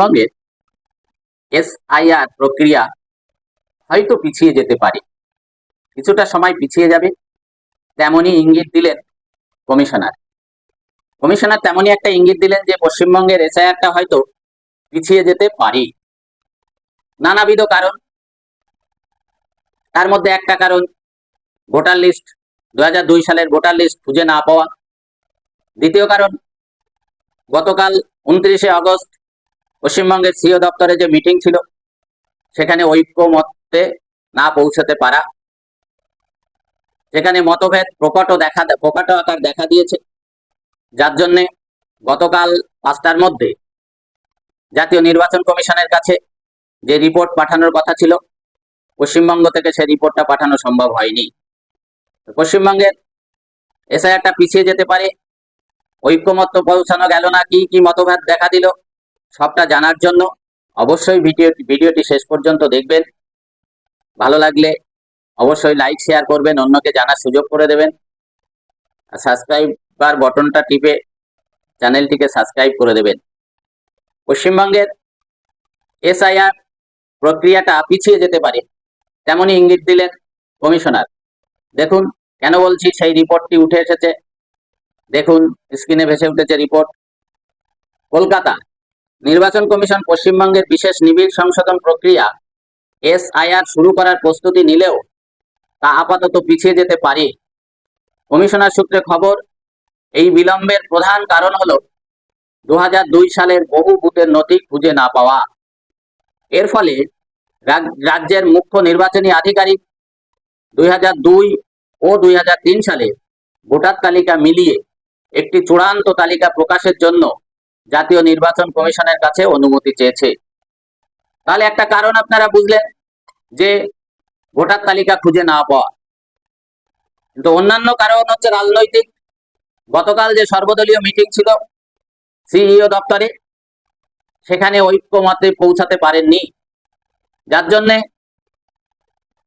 পশ্চিমবঙ্গের এসআইআর প্রক্রিয়া হয়তো পিছিয়ে যেতে পারে। কিছুটা সময় পিছিয়ে যাবে, তেমনই ইঙ্গিত দিলেন কমিশনার। কমিশনার তেমনই একটা ইঙ্গিত দিলেন যে পশ্চিমবঙ্গের এসআইআরটা হয়তো পিছিয়ে যেতে পারে নানাবিধ কারণ। তার মধ্যে একটা কারণ, ভোটার লিস্ট দু হাজার দুই সালের ভোটার লিস্ট খুঁজে না পাওয়া। দ্বিতীয় কারণ, গতকাল উনত্রিশে আগস্ট পশ্চিমবঙ্গের সিও দপ্তরে যে মিটিং ছিল, সেখানে ঐক্যমত্যে না পৌঁছাতে পারা। সেখানে মতভেদ প্রকট দেখা প্রকট আকার দেখা দিয়েছে। যার জন্যে গতকাল পাঁচটার মধ্যে জাতীয় নির্বাচন কমিশনের কাছে যে রিপোর্ট পাঠানোর কথা ছিল, পশ্চিমবঙ্গ থেকে সেই রিপোর্টটা পাঠানো সম্ভব হয়নি। পশ্চিমবঙ্গের এসআইআরটা পিছিয়ে যেতে পারে। ঐক্যমত্য পৌঁছানো গেল না, কি কি মতভেদ দেখা দিল? সবটা জানার জন্য অবশ্যই ভিডিও, ভিডিওটি শেষ পর্যন্ত দেখবেন। ভালো লাগলে অবশ্যই লাইক শেয়ার করবেন, অন্যকে জানার সুযোগ করে দেবেন। আর সাবস্ক্রাইবার বটনটা টিপে চ্যানেলটিকে সাবস্ক্রাইব করে দেবেন। পশ্চিমবঙ্গের এসআইআর প্রক্রিয়াটা পিছিয়ে যেতে পারে, তেমনই ইঙ্গিত দিলেন কমিশনার। দেখুন, কেন বলছি সেই রিপোর্টটি উঠে এসেছে? দেখুন স্ক্রিনে ভেসে উঠেছে রিপোর্ট কলকাতা নির্বাচন কমিশন পশ্চিমবঙ্গের বিশেষ নিবিড় সংশোধন প্রক্রিয়া, এসআইআর শুরু করার প্রস্তুতি নিলেও তা আপাতত পিছিয়ে যেতে পারে। কমিশনার সূত্রে খবর, এই বিলম্বের প্রধান কারণ হল দু হাজার দুই সালের বহু বুথের নথি খুঁজে না পাওয়া। এর ফলে রাজ- রাজ্যের মুখ্য নির্বাচনী আধিকারিক দুই হাজার দুই ও দুই হাজার তিন সালে ভোটার তালিকা মিলিয়ে একটি চূড়ান্ত তালিকা প্রকাশের জন্য জাতীয় নির্বাচন কমিশনের কাছে অনুমতি চেয়েছে। তাহলে একটা কারণ আপনারা বুঝলেন যে ভোটার তালিকা খুঁজে না পাওয়া। কিন্তু অন্যান্য কারণ হচ্ছে রাজনৈতিক। গতকাল যে সর্বদলীয় মিটিং ছিল সিইও দপ্তরে, সেখানে ঐক্যমতে পৌঁছাতে পারেননি। যার জন্যে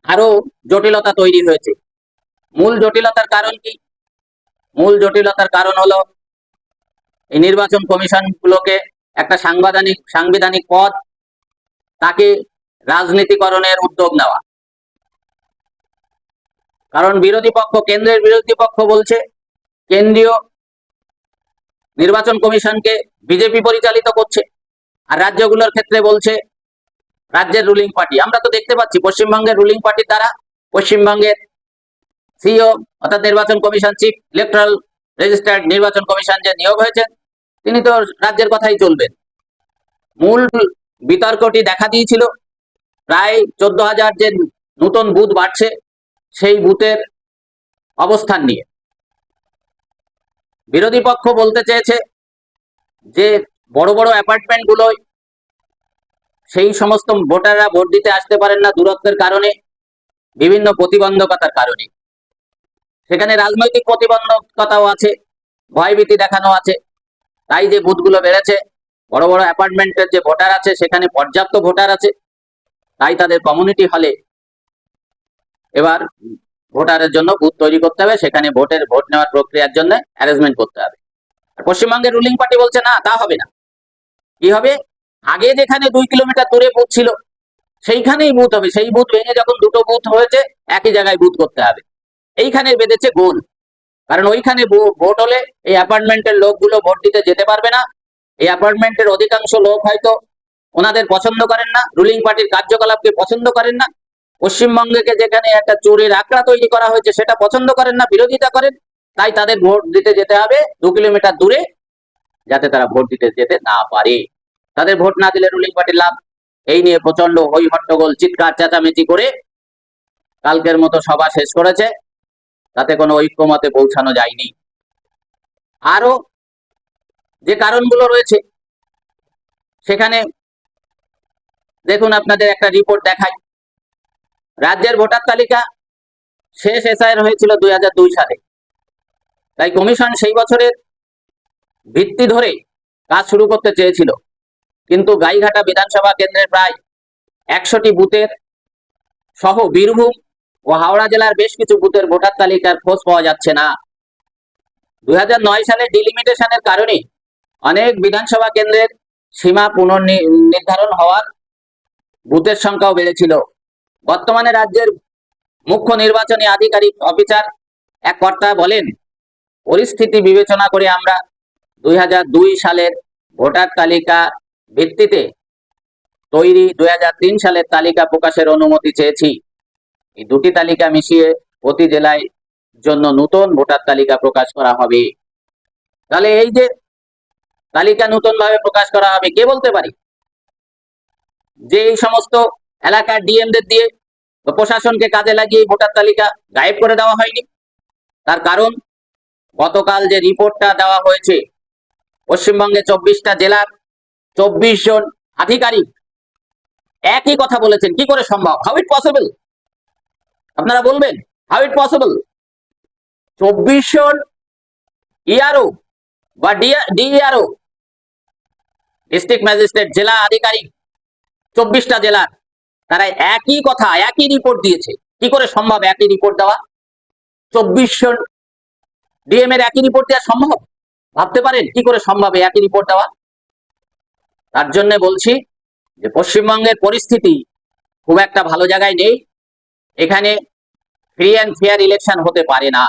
আরও জটিলতা তৈরি হয়েছে। মূল জটিলতার কারণ কি? মূল জটিলতার কারণ হলো এই নির্বাচন কমিশন গুলোকে একটা সাংবিধানিক সাংবিধানিক পদ, তাকে রাজনীতিকরণের উদ্যোগ নেওয়া। কারণ বিরোধী পক্ষ, কেন্দ্রের বিরোধী পক্ষ বলছে, কেন্দ্রীয় নির্বাচন কমিশনকে বিজেপি পরিচালিত করছে, আর রাজ্যগুলোর ক্ষেত্রে বলছে, রাজ্যের রুলিং পার্টি আমরা তো দেখতে পাচ্ছি, পশ্চিমবঙ্গের রুলিং পার্টির দ্বারা পশ্চিমবঙ্গের সিও অর্থাৎ নির্বাচন কমিশন চিফ ইলেকট্রাল রেজিস্টার্ড নির্বাচন কমিশন যে নিয়োগ হয়েছে, তিনি তো রাজ্যের কথাই চলবেন মূল বিতর্কটি দেখা দিয়েছিল, প্রায় চোদ্দ হাজার যে নতুন বুথ বাড়ছে, সেই বুথের অবস্থান নিয়ে। বিরোধী পক্ষ বলতে চেয়েছে যে বড় বড় অ্যাপার্টমেন্টগুলোয় সেই সমস্ত ভোটাররা ভোট দিতে আসতে পারেন না দূরত্বের কারণে, বিভিন্ন প্রতিবন্ধকতার কারণে। সেখানে রাজনৈতিক প্রতিবন্ধকতাও আছে, ভয়ভীতি দেখানো আছে। তাই যে বুথগুলো বেড়েছে, বড় বড় অ্যাপার্টমেন্টের যে ভোটার আছে, সেখানে পর্যাপ্ত ভোটার আছে, তাই তাদের কমিউনিটি হলে এবার ভোটারের জন্য বুথ তৈরি করতে হবে, সেখানে ভোটের ভোট নেওয়ার প্রক্রিয়ার জন্য অ্যারেঞ্জমেন্ট করতে হবে। আর পশ্চিমবঙ্গের রুলিং পার্টি বলছে, না, তা হবে না। কি হবে? আগে যেখানে দুই কিলোমিটার দূরে বুথ ছিল, সেইখানেই বুথ হবে। সেই বুথ ভেঙে যখন দুটো বুথ হয়েছে, একই জায়গায় বুথ করতে হবে। এইখানে বেঁধেছে গোল। কারণ ওইখানে ভোট হলে এই অ্যাপার্টমেন্টের লোকগুলো ভোট দিতে যেতে পারবে না। এই অ্যাপার্টমেন্টের অধিকাংশ লোক হয়তো ওনাদের পছন্দ করেন না রুলিং পার্টির কার্যকলাপকে পছন্দ করেন না। পশ্চিমবঙ্গকে যেখানে একটা চোরের আঁকড়া তৈরি করা হয়েছে সেটা পছন্দ করেন না, বিরোধিতা করেন, তাই তাদের ভোট দিতে যেতে হবে দু কিলোমিটার দূরে, যাতে তারা ভোট দিতে যেতে না পারে। তাদের ভোট না দিলে রুলিং পার্টির লাভ এই নিয়ে প্রচণ্ড হই হট্টগোল চিৎকার, চেঁচামেচি করে কালকের মতো সভা শেষ করেছে। তাতে কোনো ঐক্যমতে পৌঁছানো যায়নি। আরও যে কারণগুলো রয়েছে, সেখানে দেখুন আপনাদের একটা রিপোর্ট দেখাই। রাজ্যের ভোটার তালিকা শেষ এসআইআর হয়েছিল দুই হাজার দুই সালে। তাই কমিশন সেই বছরের ভিত্তি ধরে কাজ শুরু করতে চেয়েছিল। কিন্তু গাইঘাটা বিধানসভা কেন্দ্রের প্রায় একশোটি বুথের সহ বীরভূম ও হাওড়া জেলার বেশ কিছু বুথের ভোটার তালিকার খোঁজ পাওয়া যাচ্ছে না। দুই সালে ডিলিমিটেশনের কারণে অনেক বিধানসভা কেন্দ্রের সীমা পুনর্নির্ধারণ হওয়ার বুথের সংখ্যাও বেড়েছিল। বর্তমানে রাজ্যের মুখ্য নির্বাচনী আধিকারিক অফিসার এক কর্তা বলেন, পরিস্থিতি বিবেচনা করে আমরা দুই হাজার দুই সালের ভোটার তালিকা ভিত্তিতে তৈরি দুই হাজার তিন সালের তালিকা প্রকাশের অনুমতি চেয়েছি। এই দুটি তালিকা মিশিয়ে প্রতি জেলায় জন্য নতুন ভোটার তালিকা প্রকাশ করা হবে। তাহলে এই যে তালিকা নতুন ভাবে প্রকাশ করা হবে, কে বলতে পারি? যে এই সমস্ত এলাকার ডিএমদের দিয়ে প্রশাসনকে কাজে লাগিয়ে ভোটার তালিকা গায়েব করে দেওয়া হয়নি। তার কারণ, গতকাল যে রিপোর্টটা দেওয়া হয়েছে, পশ্চিমবঙ্গে চব্বিশটা জেলার চব্বিশ জন আধিকারিক একই কথা বলেছেন। কি করে সম্ভব? হাউ ইট পসিবল আপনারা বলবেন হাউ ইট পসিবল চব্বিশ জন ইআরও বা ডিইআরও ডিস্ট্রিক্ট ম্যাজিস্ট্রেট জেলা আধিকারিক, চব্বিশটা জেলার তারা একই কথা, একই রিপোর্ট দিয়েছে। কি করে সম্ভব একই রিপোর্ট দেওয়া? চব্বিশ জন ডিএম এর একই রিপোর্ট দেওয়া সম্ভব? ভাবতে পারেন, কি করে সম্ভব একই রিপোর্ট দেওয়া? তার জন্য বলছি যে পশ্চিমবঙ্গের পরিস্থিতি খুব একটা ভালো জায়গায় নেই। এখানে ফ্রি অ্যান্ড ফেয়ার ইলেকশন হতে পারে না।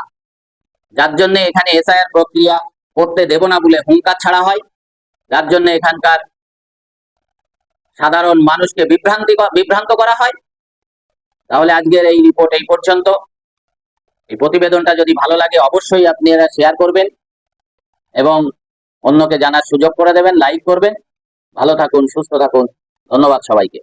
যার জন্য এখানে এসআইআর প্রক্রিয়া করতে দেব না বলে হুঙ্কার ছাড়া হয়। যার জন্য এখানকার সাধারণ মানুষকে বিভ্রান্তি বিভ্রান্ত করা হয়। তাহলে আজকের এই রিপোর্ট এই পর্যন্ত। এই প্রতিবেদনটা যদি ভালো লাগে, অবশ্যই আপনি এরা শেয়ার করবেন এবং অন্যকে জানার সুযোগ করে দেবেন লাইক করবেন। ভালো থাকুন, সুস্থ থাকুন। ধন্যবাদ সবাইকে।